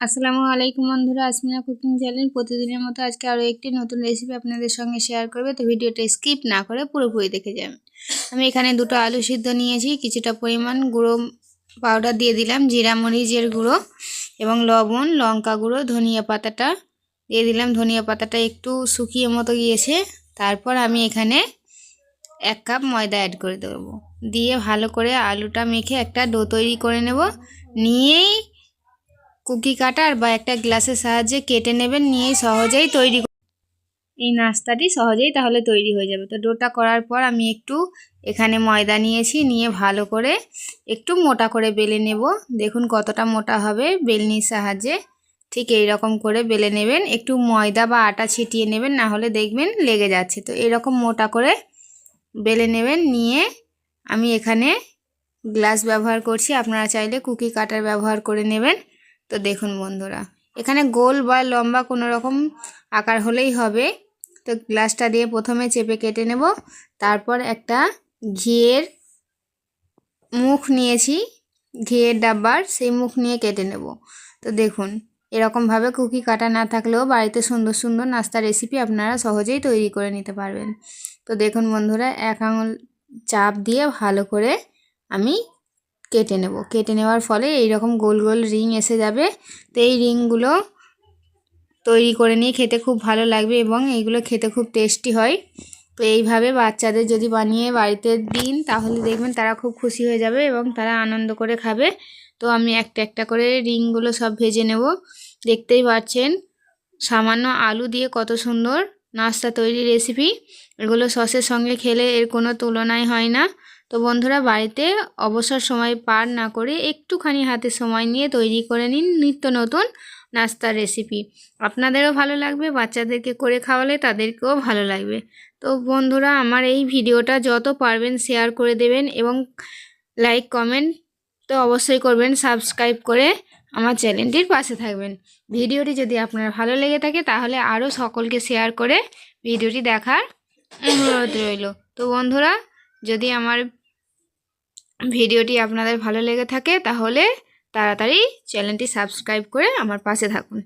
আসসালামু আলাইকুম বন্ধুরা আসমিনা কুকিং চ্যানেল। প্রতিদিনের মতো আজকে আরও একটি নতুন রেসিপি আপনাদের সঙ্গে শেয়ার করবে। তো ভিডিওটা স্কিপ না করে পুরোপুরি দেখে যাবেন আমি এখানে দুটো আলু সিদ্ধ নিয়েছি, কিছুটা পরিমাণ গুঁড়ো পাউডার দিয়ে দিলাম, জিরা মরিচের গুঁড়ো এবং লবণ, লঙ্কা গুঁড়ো, ধনিয়া পাতাটা দিয়ে দিলাম। ধনিয়া পাতাটা একটু শুকিয়ে মতো গিয়েছে। তারপর আমি এখানে এক কাপ ময়দা অ্যাড করে দেবো। দিয়ে ভালো করে আলুটা মেখে একটা ডো তৈরি করে নেব। নিয়েই কুকি কাটার বা একটা গ্লাসের সাহায্যে কেটে নেবেন নিয়ে সহজেই তৈরি এই নাস্তাটি সহজেই তাহলে তৈরি হয়ে যাবে। তো ডোটা করার পর আমি একটু এখানে ময়দা নিয়েছি, নিয়ে ভালো করে একটু মোটা করে বেলে নেব। দেখুন কতটা মোটা হবে বেলনির সাহায্যে। ঠিক এই রকম করে বেলে নেবেন। একটু ময়দা বা আটা ছিটিয়ে নেবেন, না হলে দেখবেন লেগে যাচ্ছে। তো এরকম মোটা করে বেলে নেবেন, নিয়ে আমি এখানে গ্লাস ব্যবহার করছি। আপনারা চাইলে কুকি কাটার ব্যবহার করে নেবেন। তো দেখুন বন্ধুরা, এখানে গোল বা লম্বা কোনো রকম আকার হলেই হবে। তো গ্লাসটা দিয়ে প্রথমে চেপে কেটে নেব, তারপর একটা ঘিয়ের মুখ নিয়েছি, ঘিয়ের ডাব্বার, সেই মুখ নিয়ে কেটে নেব। তো দেখুন, এরকমভাবে কুকি কাটা না থাকলেও বাড়িতে সুন্দর সুন্দর নাস্তা রেসিপি আপনারা সহজেই তৈরি করে নিতে পারবেন। তো দেখুন বন্ধুরা, এক আঙুল চাপ দিয়ে ভালো করে আমি কেটে নেব। কেটে নেওয়ার ফলে এই রকম গোল গোল রিং এসে যাবে। তো এই রিংগুলো তৈরি করে নিয়ে খেতে খুব ভালো লাগবে এবং এইগুলো খেতে খুব টেস্টি হয়। তো এইভাবে বাচ্চাদের যদি বানিয়ে বাড়িতে দিন, তাহলে দেখবেন তারা খুব খুশি হয়ে যাবে এবং তারা আনন্দ করে খাবে। তো আমি একটা একটা করে রিংগুলো সব ভেজে নেব। দেখতেই পাচ্ছেন, সামান্য আলু দিয়ে কত সুন্দর নাস্তা তৈরি রেসিপি এগুলো সসের সঙ্গে খেলে এর কোনো তুলনাই হয় না। তো বন্ধুরা বাড়িতে অবসর সময় পার না করে একটুখানি হাতে সময় নিয়ে তৈরি করে নিন নিত্য নতুন নাস্তার রেসিপি আপনাদেরও ভালো লাগবে, বাচ্চাদেরকে করে খাওয়ালে তাদেরকেও ভালো লাগবে। তো বন্ধুরা আমার এই ভিডিওটা যত পারবেন শেয়ার করে দেবেন এবং লাইক কমেন্ট তো অবশ্যই করবেন সাবস্ক্রাইব করে আমার চ্যানেলটির পাশে থাকবেন। ভিডিওটি যদি আপনার ভালো লেগে থাকে তাহলে আরও সকলকে শেয়ার করে ভিডিওটি দেখার অনুরোধ রইল। তো বন্ধুরা যদি আমার ভিডিওটি আপনাদের ভালো লেগে থাকে তাহলে তাড়াতাড়ি চ্যানেলটি সাবস্ক্রাইব করে আমার পাশে থাকুন।